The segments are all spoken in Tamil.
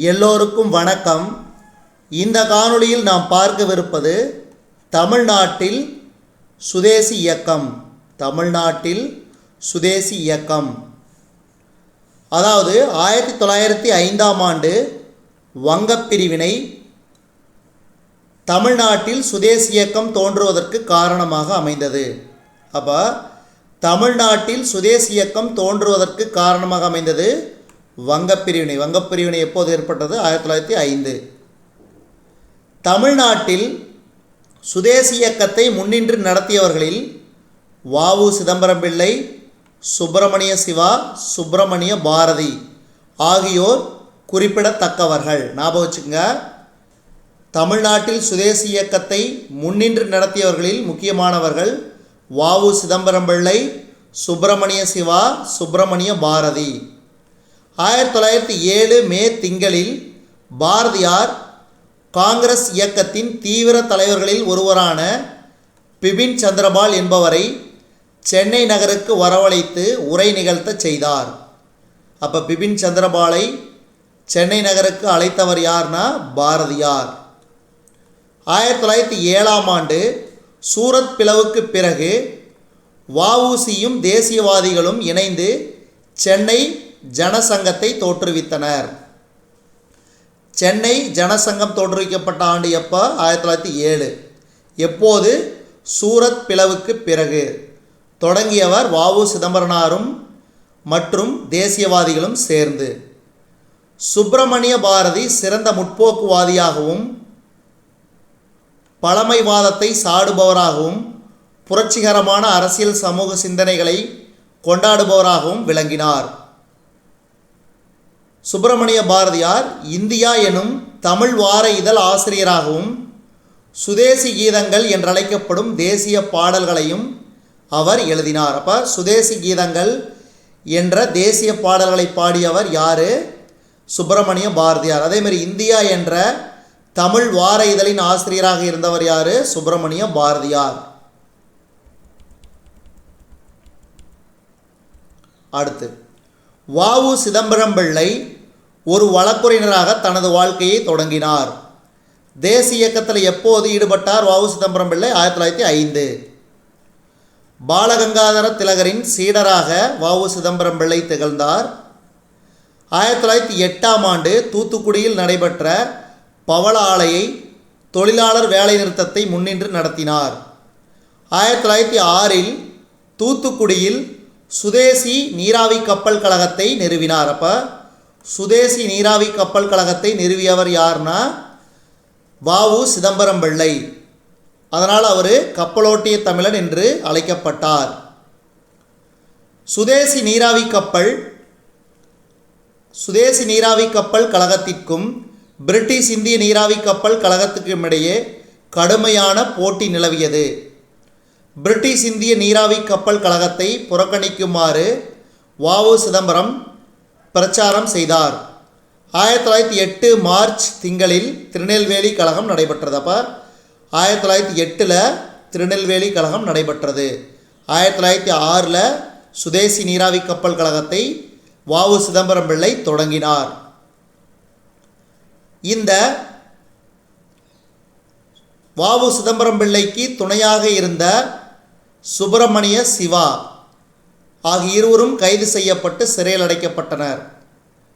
எல்லோருக்கும் வணக்கம். இந்த காணொளியில் நாம் பார்க்கவிருப்பது தமிழ்நாட்டில் சுதேசி இயக்கம். தமிழ்நாட்டில் சுதேசி இயக்கம். அதாவது ஆயிரத்தி தொள்ளாயிரத்தி ஐந்தாம் ஆண்டு வங்கப் பிரிவினை தமிழ்நாட்டில் சுதேசி இயக்கம் தோன்றுவதற்கு காரணமாக அமைந்தது. அப்போ தமிழ்நாட்டில் சுதேசி இயக்கம் தோன்றுவதற்கு காரணமாக அமைந்தது வங்கப்பிரிவினை வங்கப்பிரிவினை எப்போது ஏற்பட்டது? ஆயிரத்தி தொள்ளாயிரத்தி ஐந்து. தமிழ்நாட்டில் சுதேசி இயக்கத்தை முன்னின்று நடத்தியவர்களில் வாவு சிதம்பரம் பிள்ளை சுப்பிரமணிய சிவா சுப்பிரமணிய பாரதி ஆகியோர் குறிப்பிடத்தக்கவர்கள். ஞாபகம் வச்சுக்கோங்க தமிழ்நாட்டில் சுதேசி இயக்கத்தை முன்னின்று நடத்தியவர்களில் முக்கியமானவர்கள் வாவு சிதம்பரம் பிள்ளை சுப்பிரமணிய சிவா சுப்பிரமணிய பாரதி. ஆயிரத்தி தொள்ளாயிரத்தி ஏழு மே திங்களில் பாரதியார் காங்கிரஸ் இயக்கத்தின் தீவிர தலைவர்களில் ஒருவரான பிபின் சந்திரபால் என்பவரை சென்னை நகருக்கு வரவழைத்து உரை நிகழ்த்தச் செய்தார். அப்போ பிபின் சந்திரபாலை சென்னை நகருக்கு அழைத்தவர் யார்னா பாரதியார். ஆயிரத்தி தொள்ளாயிரத்தி ஏழாம் ஆண்டு சூரத் பிளவுக்கு பிறகு வஉசியும் தேசியவாதிகளும் இணைந்து சென்னை ஜனசங்கத்தை தோற்றுவித்தனர். சென்னை ஜனசங்கம் தோற்றுவிக்கப்பட்ட ஆண்டு எப்போ? ஆயிரத்தி தொள்ளாயிரத்தி ஏழு. எப்போது? சூரத் பிளவுக்கு பிறகு. தொடங்கியவர் வாவு சிதம்பரனாரும் மற்றும் தேசியவாதிகளும் சேர்ந்து. சுப்பிரமணிய பாரதி சிறந்த முற்போக்குவாதியாகவும் பழமைவாதத்தை சாடுபவராகவும் புரட்சிகரமான அரசியல் சமூக சிந்தனைகளை கொண்டாடுபவராகவும் விளங்கினார். சுப்பிரமணிய பாரதியார் இந்தியா எனும் தமிழ் வார இதழ் ஆசிரியராகவும் சுதேசி கீதங்கள் என்றழைக்கப்படும் தேசிய பாடல்களையும் அவர் எழுதினார். அப்போ சுதேசி கீதங்கள் என்ற தேசிய பாடல்களை பாடியவர் யார்? சுப்பிரமணிய பாரதியார். அதேமாதிரி இந்தியா என்ற தமிழ் வார இதழின் ஆசிரியராக இருந்தவர் யார்? சுப்பிரமணிய பாரதியார். அடுத்து வாவு சிதம்பரம் பிள்ளை ஒரு வழக்குரைஞராக தனது வாழ்க்கையை தொடங்கினார். தேசிய இயக்கத்தில் எப்போது ஈடுபட்டார் வாவு சிதம்பரம் பிள்ளை ஆயிரத்தி தொள்ளாயிரத்தி ஐந்து. பாலகங்காதர திலகரின் சீடராக வாவு சிதம்பரம் பிள்ளை திகழ்ந்தார். ஆயிரத்தி தொள்ளாயிரத்தி எட்டாம் ஆண்டு தூத்துக்குடியில் நடைபெற்ற பவள ஆலையை தொழிலாளர் வேலைநிறுத்தத்தை முன்னின்று நடத்தினார். ஆயிரத்தி தொள்ளாயிரத்தி ஆறில் தூத்துக்குடியில் சுதேசி நீராவி கப்பல் கழகத்தை நிறுவினார். அப்போ சுதேசி நீராவி கப்பல் கழகத்தை நிறுவியவர் யார்னா வாவு சிதம்பரம் பிள்ளை அதனால் அவர் கப்பலோட்டிய தமிழன் என்று அழைக்கப்பட்டார். சுதேசி நீராவி கப்பல் சுதேசி நீராவி கப்பல் கழகத்திற்கும் பிரிட்டிஷ் இந்திய நீராவி கப்பல் கழகத்துக்கும் இடையே கடுமையான போட்டி நிலவியது. பிரிட்டிஷ் இந்திய நீராவி கப்பல் கழகத்தை புறக்கணிக்குமாறு வாவு சிதம்பரம் பிரச்சாரம் செய்தார். ஆயிரத்தி தொள்ளாயிரத்தி எட்டு மார்ச் திங்களில் திருநெல்வேலி கழகம் நடைபெற்றது. அப்போ ஆயிரத்தி தொள்ளாயிரத்தி எட்டில் திருநெல்வேலி கழகம் நடைபெற்றது. ஆயிரத்தி தொள்ளாயிரத்தி ஆறில் சுதேசி நீராவி கப்பல் கழகத்தை வாவு சிதம்பரம் பிள்ளை தொடங்கினார். இந்த வாவு சிதம்பரம் பிள்ளைக்கு துணையாக இருந்த சுப்பிரமணிய சிவா ஆகிய இருவரும் கைது செய்யப்பட்டு சிறையில் அடைக்கப்பட்டனர்.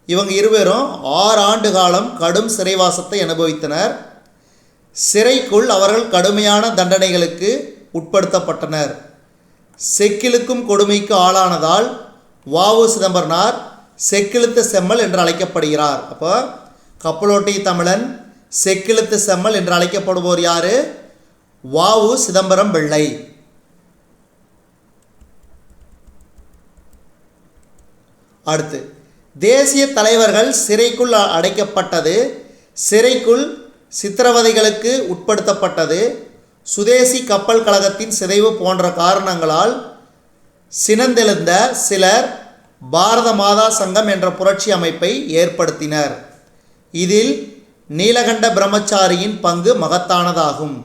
இவங்க இருவரும் ஆறு ஆண்டு காலம் கடும் சிறைவாசத்தை அனுபவித்தனர். சிறைக்குள் அவர்கள் கடுமையான தண்டனைகளுக்கு உட்படுத்தப்பட்டனர். செக்கிழுக்கும் கொடுமைக்கு ஆளானதால் வாவு சிதம்பரனார் செக்கிழுத்த செம்மல் என்று அழைக்கப்படுகிறார். அப்போ கப்பலோட்டி தமிழன் செக்கிழுத்து செம்மல் என்று அழைக்கப்படுவோர் யார்? வாவு சிதம்பரம் பிள்ளை அடுத்து தேசிய தலைவர்கள் சிறைக்குள் அடைக்கப்பட்டது சிறைக்குள் சித்திரவதைகளுக்கு உட்படுத்தப்பட்டது சுதேசி கப்பல் கழகத்தின் சிதைவு போன்ற காரணங்களால் சினந்தெழுந்த சிலர் பாரத மாதா சங்கம் என்ற புரட்சி அமைப்பை ஏற்படுத்தினர். இதில் நீலகண்ட பிரம்மச்சாரியின் பங்கு மகத்தானதாகும்.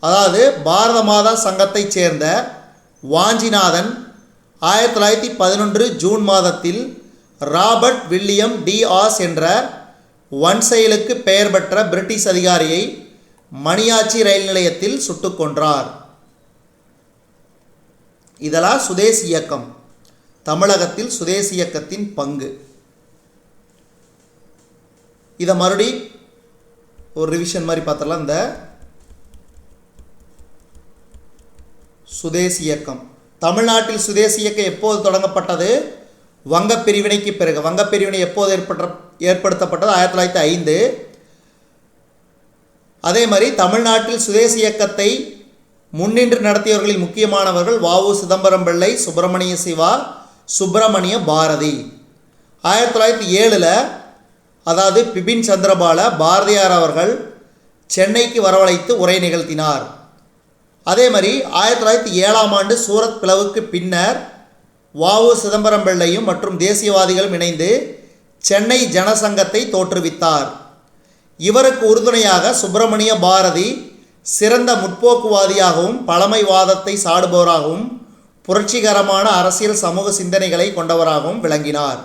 அதாவது பாரத மாதா சங்கத்தைச் சேர்ந்த வாஞ்சிநாதன் ஆயிரத்தி தொள்ளாயிரத்தி பதினொன்று ஜூன் மாதத்தில் ராபர்ட் வில்லியம் டி ஆஸ் என்ற வன்செயலுக்கு பெயர் பெற்ற பிரிட்டிஷ் அதிகாரியை மணியாச்சி ரயில் நிலையத்தில் சுட்டுக்கொன்றார் இதெல்லாம் சுதேசி இயக்கம். தமிழகத்தில் சுதேசி இயக்கத்தின் பங்கு. இதை மறுபடி ஒரு ரிவிஷன் மாதிரி பார்த்தலாம் இந்த சுதேசி இயக்கம். தமிழ்நாட்டில் சுதேசி இயக்கம் எப்போது தொடங்கப்பட்டது? வங்கப் பிரிவினைக்கு பிறகு. வங்க பிரிவினை எப்போது ஏற்பட்ட ஏற்படுத்தப்பட்டது? ஆயிரத்தி தொள்ளாயிரத்தி ஐந்து. அதே மாதிரி தமிழ்நாட்டில் சுதேசி இயக்கத்தை முன்னின்று நடத்தியவர்களில் முக்கியமானவர்கள் வாவு சிதம்பரம் பிள்ளை சுப்பிரமணிய சிவா சுப்பிரமணிய பாரதி. ஆயிரத்தி தொள்ளாயிரத்தி ஏழில் அதாவது பிபின் சந்திரபால பாரதியார் அவர்கள் சென்னைக்கு வரவழைத்து உரை நிகழ்த்தினார். அதே மாதிரி ஆயிரத்தி தொள்ளாயிரத்தி ஏழாம் ஆண்டு சூரத் பிளவுக்கு பின்னர் வாவு சிதம்பரம் பிள்ளையும் மற்றும் தேசியவாதிகளும் இணைந்து சென்னை ஜனசங்கத்தை தோற்றுவித்தார். இவருக்கு உறுதுணையாக சுப்பிரமணிய பாரதி சிறந்த முற்போக்குவாதியாகவும் பழமைவாதத்தை சாடுபவராகவும் புரட்சிகரமான அரசியல் சமூக சிந்தனைகளை கொண்டவராகவும் விளங்கினார்.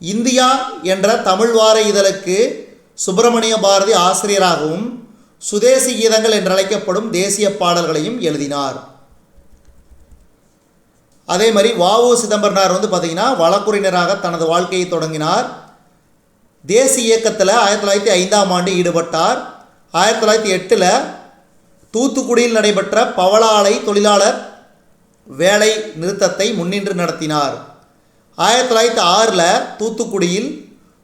இந்தியா என்ற தமிழ் வார இதழுக்கு சுப்பிரமணிய பாரதி ஆசிரியராகவும் சுதேசி கீதங்கள் என்றழைக்கப்படும் தேசிய பாடல்களையும் எழுதினார். அதே மாதிரி வாவு சிதம்பரனார் வந்து பார்த்திங்கன்னா வழக்குரைஞராக தனது வாழ்க்கையை தொடங்கினார். தேசிய இயக்கத்தில் ஆயிரத்தி தொள்ளாயிரத்தி ஐந்தாம் ஆண்டு ஈடுபட்டார். ஆயிரத்தி தொள்ளாயிரத்தி எட்டில் தூத்துக்குடியில் நடைபெற்ற பவளாலை தொழிலாளர் வேலை நிறுத்தத்தை முன்னின்று நடத்தினார். ஆயிரத்தி தொள்ளாயிரத்தி ஆறில் தூத்துக்குடியில்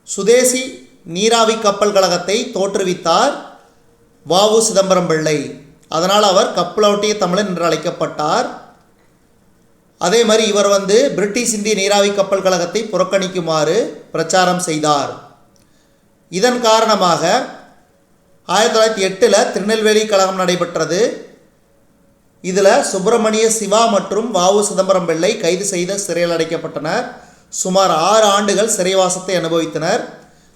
சுதேசி நீராவி கப்பல் கழகத்தை தோற்றுவித்தார். வாவு சிதம்பரம் பிள்ளை. அதனால் அவர் கப்பலோட்டிய தமிழன் என்று அழைக்கப்பட்டார். அதே மாதிரி இவர் வந்து பிரிட்டிஷ் இந்திய நீராவி கப்பல் கழகத்தை புறக்கணிக்குமாறு பிரச்சாரம் செய்தார். இதன் காரணமாக ஆயிரத்தி தொள்ளாயிரத்தி எட்டில் திருநெல்வேலி கழகம் நடைபெற்றது. இதில் சுப்பிரமணிய சிவா மற்றும் வாவு சிதம்பரம் பிள்ளை கைது செய்த சிறையில் அடைக்கப்பட்டனர். சுமார் ஆறு ஆண்டுகள் சிறைவாசத்தை அனுபவித்தனர்.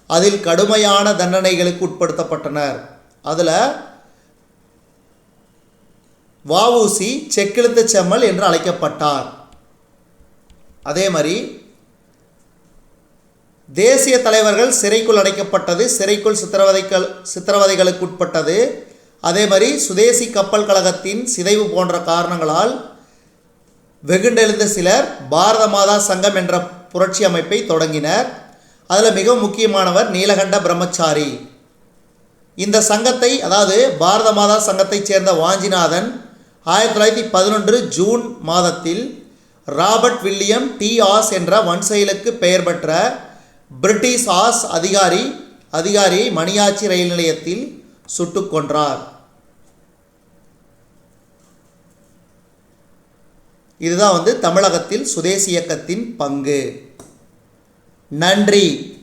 அதில் கடுமையான தண்டனைகளுக்கு உட்படுத்தப்பட்டனர். அதில் வஉசி செக்கிழுத்த செம்மல் என்று அழைக்கப்பட்டார். அதே மாதிரி தேசிய தலைவர்கள் சிறைக்குள் அடைக்கப்பட்டது சிறைக்குள் சித்திரவதைகள் சித்திரவதைகளுக்கு உட்பட்டது அதே மாதிரி சுதேசி கப்பல் கழகத்தின் சிதைவு போன்ற காரணங்களால் வெகுண்டெழுந்த சிலர் பாரத மாதா சங்கம் என்ற புரட்சி அமைப்பை தொடங்கினர். அதில் மிக முக்கியமானவர் நீலகண்ட பிரம்மச்சாரி. இந்த சங்கத்தை அதாவது பாரத மாதா சங்கத்தைச் சேர்ந்த வாஞ்சிநாதன் ஆயிரத்தி தொள்ளாயிரத்தி பதினொன்று ஜூன் மாதத்தில் ராபர்ட் வில்லியம் டி ஆஸ் என்ற வன்செயலுக்கு பெயர் பெற்ற பிரிட்டிஷ் ஆஸ் அதிகாரி அதிகாரியை மணியாச்சி ரயில் நிலையத்தில் சுட்டுக் கொன்றார். இதுதான் வந்து தமிழகத்தில் சுதேசி இயக்கத்தின் பங்கு. நன்றி.